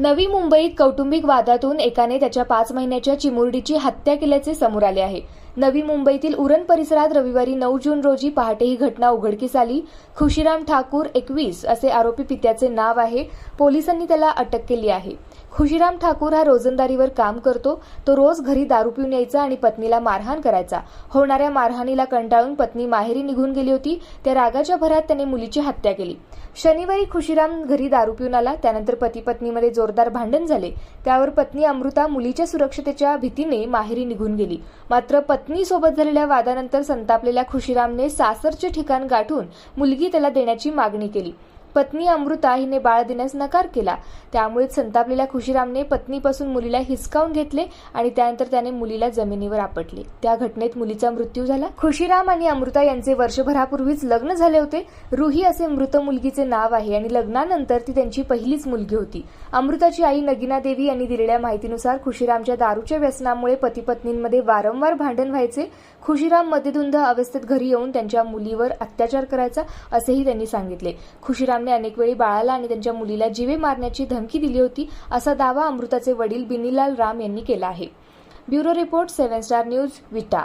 नवी मुंबईत कौटुंबिक वादातून एकाने त्याच्या पाच महिन्याच्या चिमुरडीची हत्या केल्याचे समोर आले आहे. नवी मुंबईतील उरण परिसरात रविवारी नऊ जून रोजी पहाटे ही घटना उघडकीस आली. खुशीराम ठाकूर एकवीस असे आरोपी पित्याचे नाव आहे. पोलिसांनी त्याला अटक केली आहे. खुशीराम ठाकूर हा रोजंदारीवर काम करतो. तो रोज घरी दारू पिऊन यायचा आणि पत्नीला मारहाण करायचा. होणाऱ्या मारहाणीला कंटाळून पत्नी माहेरी निघून गेली होती. त्या रागाच्या भरात त्याने मुलीची हत्या केली. शनिवारी खुशीराम घरी दारू पिऊन आला. त्यानंतर पती पत्नीमध्ये जोर जोरदार भांडण झाले. त्यावर पत्नी अमृता मुलीच्या सुरक्षतेच्या भीतीने माहेरी निघून गेली. मात्र पत्नीसोबत झालेल्या वादानंतर संतापलेल्या खुशीरामने सासरचे ठिकाण गाठून मुलगी त्याला देण्याची मागणी केली. पत्नी अमृता हिने बाळ देण्यास नकार केला. त्यामुळे संतापलेल्या खुशीरामने पत्नीपासून मुलीला हिसकावून घेतले आणि त्यानंतर त्याने मुलीला जमिनीवर आपटले. त्या घटनेत मुलीचा मृत्यू झाला. खुशीराम आणि अमृता यांचे वर्षभरापूर्वीच लग्न झाले होते. रुही असे मृत मुलगीचे नाव आहे आणि लग्नानंतर ती त्यांची पहिलीच मुलगी होती. अमृताची आई नगिना देवी यांनी दिलेल्या माहितीनुसार खुशीरामच्या दारूच्या व्यसनामुळे पती पत्नींमध्ये वारंवार भांडण व्हायचे. खुशीराम मध्यधुंद अवस्थेत घरी येऊन त्यांच्या मुलीवर अत्याचार करायचा असेही त्यांनी सांगितले. खुशीराम खुशीरामने अनेक वेळी बाळाला आणि त्यांच्या मुलीला जीवे मारण्याची धमकी दिली होती असा दावा अमृताचे वडील बिनीलाल राम यांनी केला आहे. Bureau report seven star news Vita.